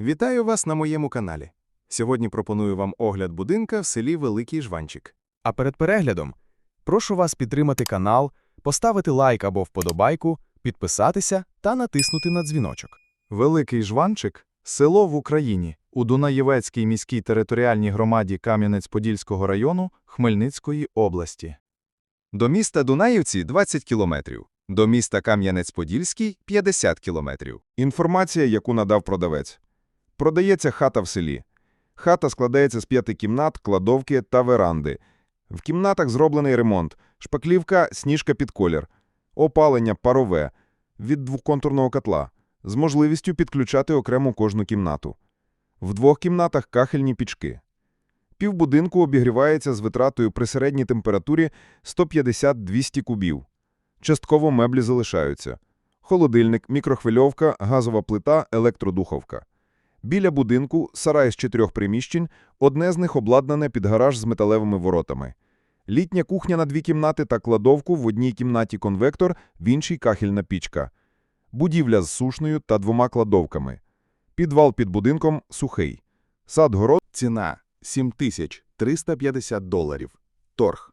Вітаю вас на моєму каналі. Сьогодні пропоную вам огляд будинка в селі Великий Жванчик. А перед переглядом прошу вас підтримати канал, поставити лайк або вподобайку, підписатися та натиснути на дзвіночок. Великий Жванчик – село в Україні у Дунаєвецькій міській територіальній громаді Кам'янець-Подільського району Хмельницької області. До міста Дунаївці 20 кілометрів. До міста Кам'янець-Подільський 50 кілометрів. Інформація, яку надав продавець. Продається хата в селі. Хата складається з п'яти кімнат, кладовки та веранди. В кімнатах зроблений ремонт, шпаклівка, сніжка під колір, опалення парове від двоконтурного котла з можливістю підключати окремо кожну кімнату. В двох кімнатах кахельні пічки. Півбудинку обігрівається з витратою при середній температурі 150-200 кубів. Частково меблі залишаються. Холодильник, мікрохвильовка, газова плита, електродуховка. Біля будинку сарай з чотирьох приміщень, одне з них обладнане під гараж з металевими воротами. Літня кухня на дві кімнати та кладовку в одній кімнаті конвектор, в іншій кахельна пічка. Будівля з сушною та двома кладовками. Підвал під будинком сухий. Сад-город Ціна 7350 доларів. Торг.